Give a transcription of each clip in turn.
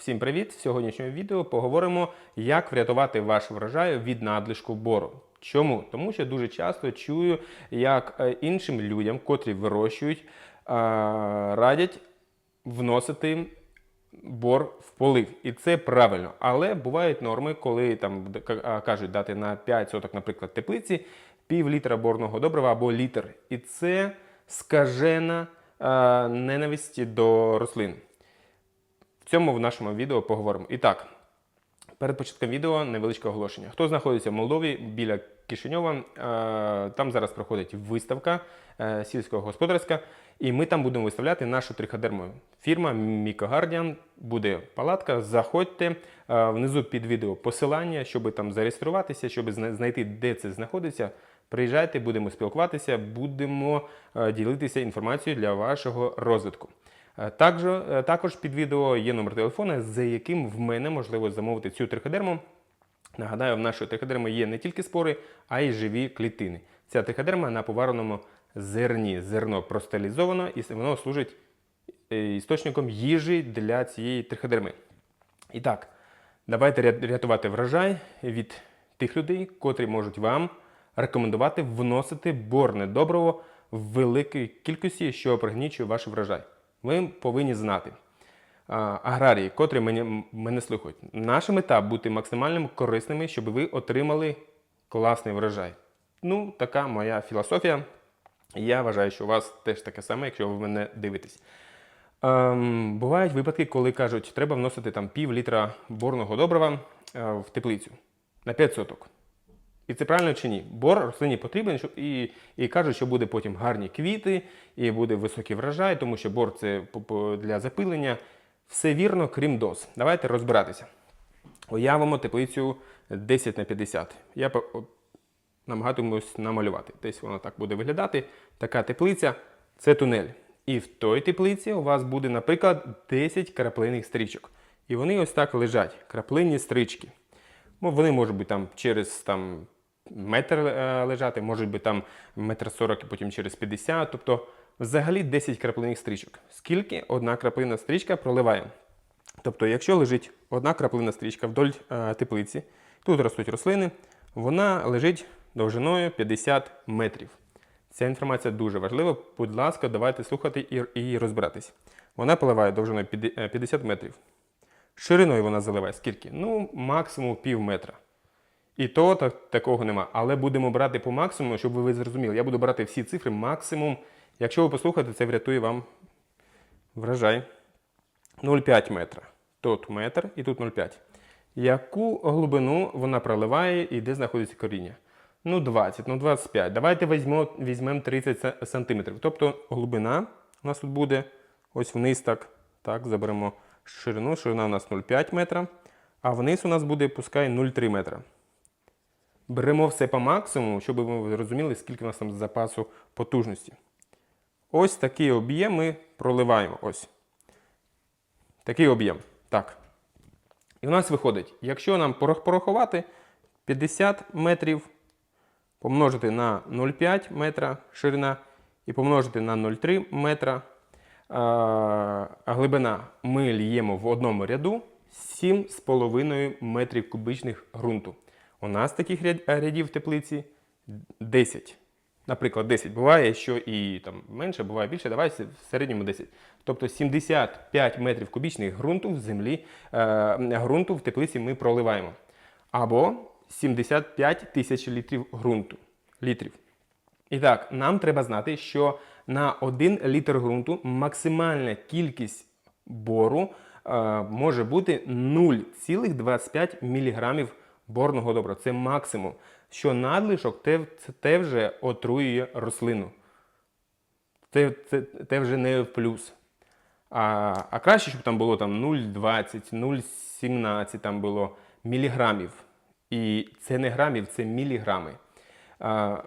Всім привіт! В сьогоднішньому відео поговоримо, як врятувати ваш врожай від надлишку бору. Чому? Тому що дуже часто чую, як е, іншим людям, котрі вирощують, радять вносити бор в полив. І це правильно. Але бувають норми, коли там кажуть дати на 5 соток, наприклад, теплиці, пів літра борного добрива або літр. І це скажена ненависть до рослин. Цьому в нашому відео поговоримо. І так, перед початком відео невеличке оголошення. Хто знаходиться в Молдові біля Кишиньова, е, там зараз проходить виставка е, сільськогосподарська, і ми там будемо виставляти нашу триходерму. Фірма Мікогардіан буде палатка. Заходьте е, внизу під відео посилання, щоб там зареєструватися, щоб знайти, де це знаходиться. Приїжджайте, будемо спілкуватися, будемо ділитися інформацією для вашого розвитку. Е, Також, е, також під відео є номер телефона, за яким в мене можливо замовити цю триходерму. Нагадаю, в нашої триходерми є не тільки спори, а й живі клітини. Ця триходерма на повареному зерні. Зерно просталізовано і воно служить е, істочником їжі для цієї триходерми. І так, давайте рятувати врожай від тих людей, котрі можуть вам рекомендувати вносити борне добриво в великій кількості, що пригнічує ваш врожай. Ви повинні знати. Аграрії, котрі мене, мене слухають, наша мета бути максимально корисними, щоб ви отримали класний врожай. Ну, така моя філософія. Я вважаю, що у вас теж таке саме, якщо ви мене дивитесь. Ем, бувають випадки, коли кажуть, треба вносити там пів літра борного добрива е, в теплицю на 5 соток. І це правильно чи ні? Бор рослині потрібен, щоб і, і кажуть, що буде потім гарні квіти, і буде високий врожай, тому що бор це для запилення. Все вірно, крім доз. Давайте розбиратися. Уявимо теплицю 10 на 50. Я намагатимусь намалювати. Десь воно так буде виглядати. Така теплиця це тунель. І в той теплиці у вас буде, наприклад, 10 краплинних стрічок. І вони ось так лежать, краплинні стрічки. Ну, вони можуть бути там через там, метр е, лежати, можуть бути там метр сорок і потім через 50. Тобто взагалі 10 краплинних стрічок. Скільки одна краплина стрічка проливає? Тобто, якщо лежить одна краплина стрічка вдоль е, теплиці, тут ростуть рослини, вона лежить довжиною 50 метрів. Ця інформація дуже важлива. Будь ласка, давайте слухати і, розбиратись. Вона поливає довжиною е, 50 метрів. Шириною вона заливає скільки? Ну, максимум пів метра. І то так, такого нема. Але будемо брати по максимуму, щоб ви зрозуміли. Я буду брати всі цифри максимум. Якщо ви послухаєте, це врятує вам врожай. 0,5 метра. Тут метр і тут 0,5. Яку глибину вона проливає і де знаходиться коріння? Ну, 20, ну 25. Давайте візьмемо, візьмемо 30 са- сантиметрів. Тобто глибина у нас тут буде ось вниз так. Так, заберемо ширину. Ширина у нас 0,5 метра. А вниз у нас буде, пускай, 0,3 метра. Беремо все по максимуму, щоб ви розуміли, скільки у нас там запасу потужності. Ось такий об'єм ми проливаємо. Ось. Такий об'єм. Так. І у нас виходить, якщо нам порахувати 50 метрів помножити на 0,5 метра ширина і помножити на 0,3 метра а, глибина ми ліємо в одному ряду 7,5 метрів кубичних ґрунту. У нас таких рядів в теплиці 10. Наприклад, 10 буває, що і там менше, буває більше, давай в середньому 10. Тобто 75 метрів кубічних ґрунту в землі, е, ґрунту в теплиці ми проливаємо. Або 75 тисяч літрів ґрунту. Літрів. І так, нам треба знати, що на 1 літр ґрунту максимальна кількість бору е, може бути 0,25 мг борного добра. Це максимум. Що надлишок, те, те вже отруює рослину. Це, це, це вже не в плюс. А, а краще, щоб там було там 0,20, 0,17 там було міліграмів. І це не грамів, це міліграми. А,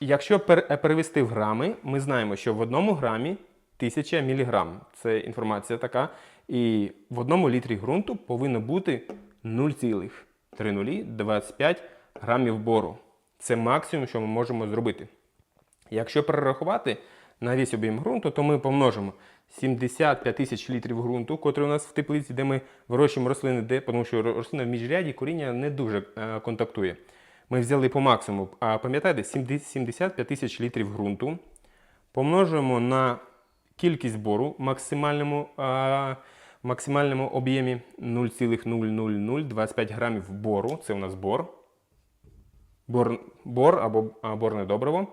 Якщо пер- е, перевести в грами, ми знаємо, що в одному грамі 1000 міліграм. Це інформація така. І в одному літрі ґрунту повинно бути 0,3025 грамів бору. Це максимум, що ми можемо зробити. Якщо перерахувати на весь об'єм ґрунту, то ми помножимо 75 тисяч літрів ґрунту, котрий у нас в теплиці, де ми вирощуємо рослини, де, тому що рослина в міжряді коріння не дуже е, контактує. Ми взяли по максимуму, а пам'ятаєте, 75 тисяч літрів ґрунту. Помножуємо на кількість бору максимальному, а, максимальному об'ємі 0,00025 грамів бору. Це у нас бор. Бор, бор або борне добриво.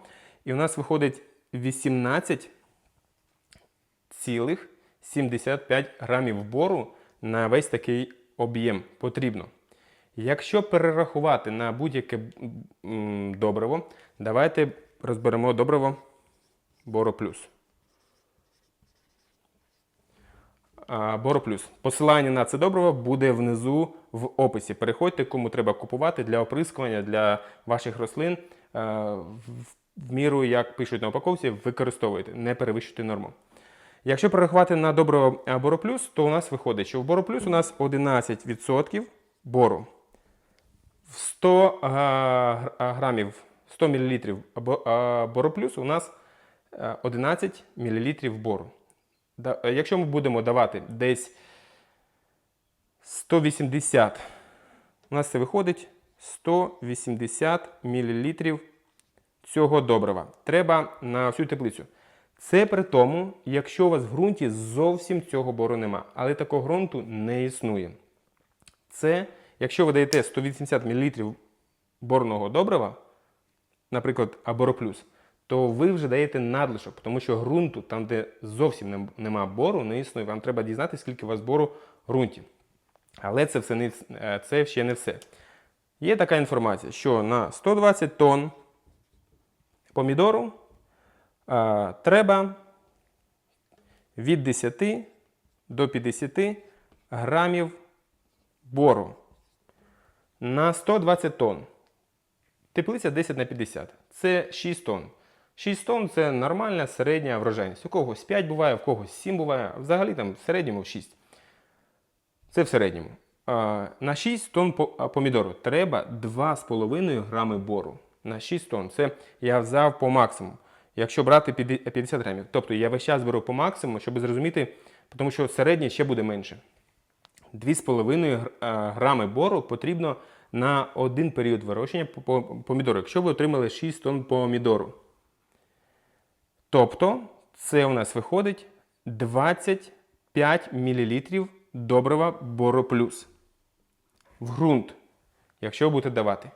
І у нас виходить 18,75 грамів бору на весь такий об'єм потрібно. Якщо перерахувати на будь-яке добриво, давайте розберемо добриво Боро Плюс. А, Боро Плюс. Посилання на це добриво буде внизу в описі. Переходьте, кому треба купувати для оприскування для ваших рослин. е, В міру, як пишуть на упаковці, використовуйте, не перевищуйте норму. Якщо перерахувати на добриво е, Боро то у нас виходить, що в Боро Плюс у нас 11% бору. В 100 га- га- грамів 100 мл бороплюс у нас е, 11 мл бору. Е, Якщо ми будемо давати десь 180, у нас це виходить 180 мл цього добрива. Треба на всю теплицю. Це при тому, якщо у вас в ґрунті зовсім цього бору нема. Але такого ґрунту не існує. Це, якщо ви даєте 180 мл борного добрива, наприклад, Абороплюс, то ви вже даєте надлишок, тому що ґрунту, там, де зовсім нема бору, не існує. Вам треба дізнатися, скільки у вас бору в ґрунті. Але це, все не, е, це ще не все. Є така інформація, що на 120 тонн помідору е, треба від 10 до 50 грамів бору на 120 тонн. Теплиця 10 на 50. Це 6 тонн. 6 тонн це нормальна середня врожайність. У когось 5 буває, у когось 7 буває, взагалі там в середньому 6. Це в середньому. На 6 тонн помідору треба 2,5 грами бору. На 6 тонн. Це я взяв по максимуму. Якщо брати 50 грамів. Тобто я весь час беру по максимуму, щоб зрозуміти, тому що середнє ще буде менше. 2,5 грами бору потрібно на один період вирощення по- по- помідору, якщо ви отримали 6 тонн помідору. Тобто, це у нас виходить 25 мл добрива Боро Плюс в ґрунт, якщо будете давати.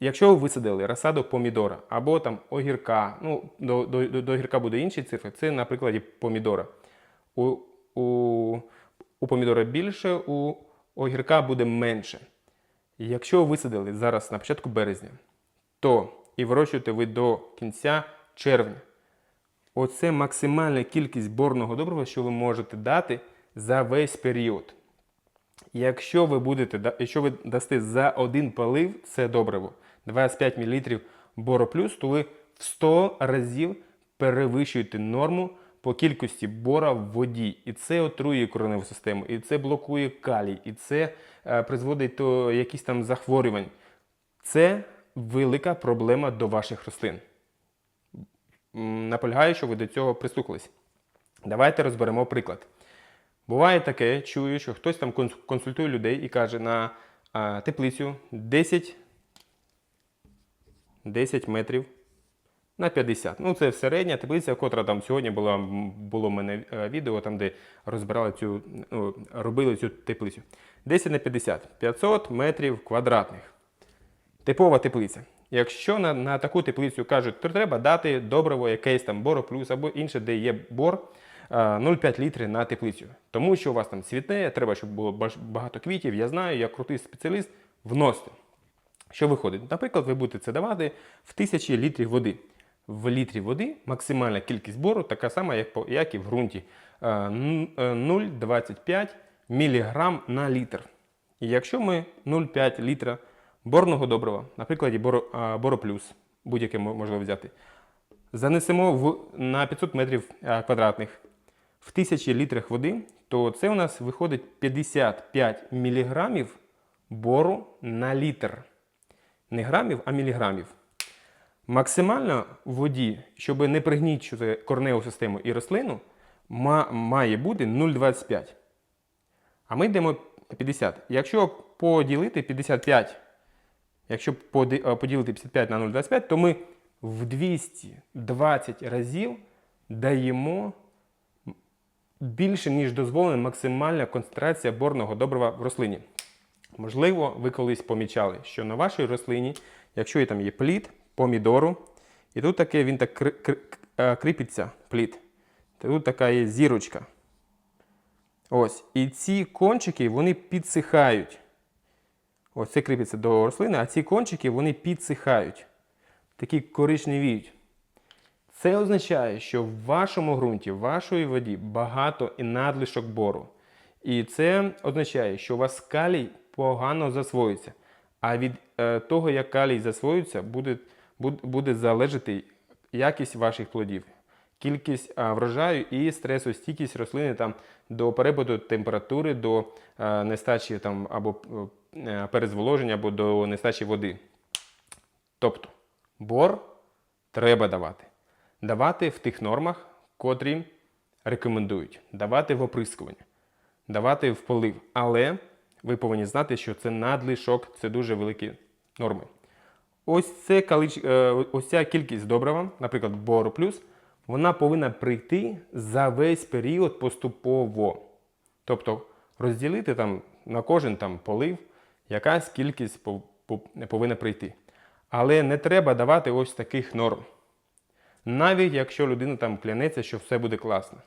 Якщо ви висадили розсаду помідора або там огірка, ну до, до, до, до огірка буде інші цифри, це на прикладі помідора. У, у, у помідора більше, у огірка буде менше. Якщо ви висадили зараз на початку березня, то і вирощуєте ви до кінця червня. Оце максимальна кількість борного добрива, що ви можете дати за весь період. Якщо ви будете, якщо ви дасте за один полив це добриво 25 мл бороплюс, то ви в 100 разів перевищуєте норму по кількості бора в воді. І це отруює кореневу систему, і це блокує калій, і це е, призводить до якихось там захворювань. Це велика проблема до ваших рослин. Наполягаю, що ви до цього прислухались. Давайте розберемо приклад. Буває таке, чую, що хтось там консультує людей і каже на а, теплицю 10, 10 метрів на 50. Ну, це середня теплиця, котра там сьогодні була, було в мене е, відео, там, де розбирали цю, ну, робили цю теплицю. 10 на 50, 500 метрів квадратних. Типова теплиця. Якщо на, на таку теплицю кажуть, то треба дати добриво якесь там боро плюс або інше, де є бор 0,5 літри на теплицю. Тому що у вас там цвітне, треба, щоб було багато квітів. Я знаю, я крутий спеціаліст, вносите. Що виходить? Наприклад, ви будете це давати в тисячі літрів води. В літрі води максимальна кількість бору така сама, як, і в ґрунті. Е, н- е, 0,25 мг на літр. І якщо ми 0,5 літра борного добрива, наприклад, бороплюс, будь-яке мо- можливо взяти, занесемо в, на 500 метрів квадратних в тисячі літрах води, то це у нас виходить 55 міліграмів бору на літр. Не грамів, а міліграмів. Максимально воді, щоб не пригнічувати корневу систему і рослину, має бути 0,25. А ми йдемо 50. Якщо поділити 55, якщо е, поділити 55 на 0,25, то ми в 220 разів даємо більше, ніж дозволена максимальна концентрація борного добрива в рослині. Можливо, ви колись помічали, що на вашій рослині, якщо там є плід, помідору, і тут таке він так е, кріпиться, плід, тут така є зірочка. Ось. І ці кончики вони підсихають. Ось це кріпиться до рослини, а ці кончики вони підсихають. Такі коричневіють. Це означає, що в вашому ґрунті, в вашій воді багато і надлишок бору. І це означає, що у вас калій погано засвоюється. А від е, того, як калій засвоюється, буде, буде, залежати якість ваших плодів, кількість а, врожаю і стресостійкість рослини там, до перепаду температури, до е, нестачі там, або е, перезволоження, або до нестачі води. Тобто бор треба давати. Давати в тих нормах, котрі рекомендують, давати в оприскування, давати в полив. Але ви повинні знати, що це надлишок, це дуже великі норми. Ось, це, е, ось ця кількість добрива, наприклад, бору плюс, вона повинна прийти за весь період поступово. Тобто розділити там на кожен там полив, якась кількість пов- пов- повинна прийти. Але не треба давати ось таких норм. Навіть якщо людина там клянеться, що все буде класно.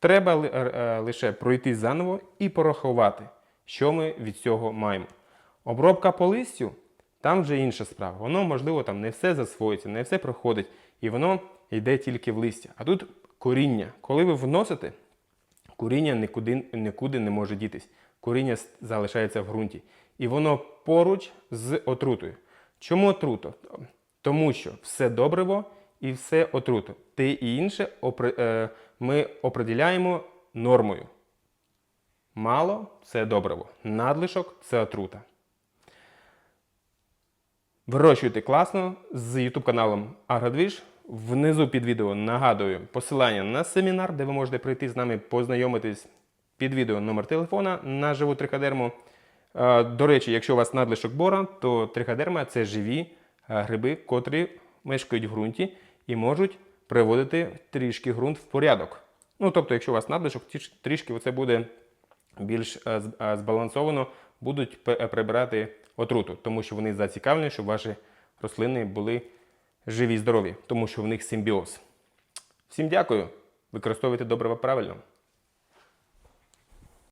Треба е, е, лише пройти заново і порахувати, що ми від цього маємо. Обробка по листю там вже інша справа. Воно, можливо, там не все засвоїться, не все проходить, і воно йде тільки в листя. А тут коріння. Коли ви вносите, коріння нікуди, нікуди не може дітись. Коріння залишається в ґрунті. І воно поруч з отрутою. Чому отрута? Тому що все добриво і все отруто. Те і інше е, ми определяємо нормою. Мало це добриво. Надлишок це отрута. Вирощуйте класно з YouTube каналом Агродвіж. Внизу під відео нагадую посилання на семінар, де ви можете прийти з нами познайомитись під відео номер телефона на живу триходерму. Е, До речі, якщо у вас надлишок бора, то триходерма це живі е, гриби, котрі мешкають в ґрунті і можуть приводити трішки ґрунт в порядок. Ну, тобто, якщо у вас надлишок, трішки це буде більш е, збалансовано будуть прибирати отруту, тому що вони зацікавлені, щоб ваші рослини були живі і здорові, тому що в них симбіоз. Всім дякую. Використовуйте добрива правильно.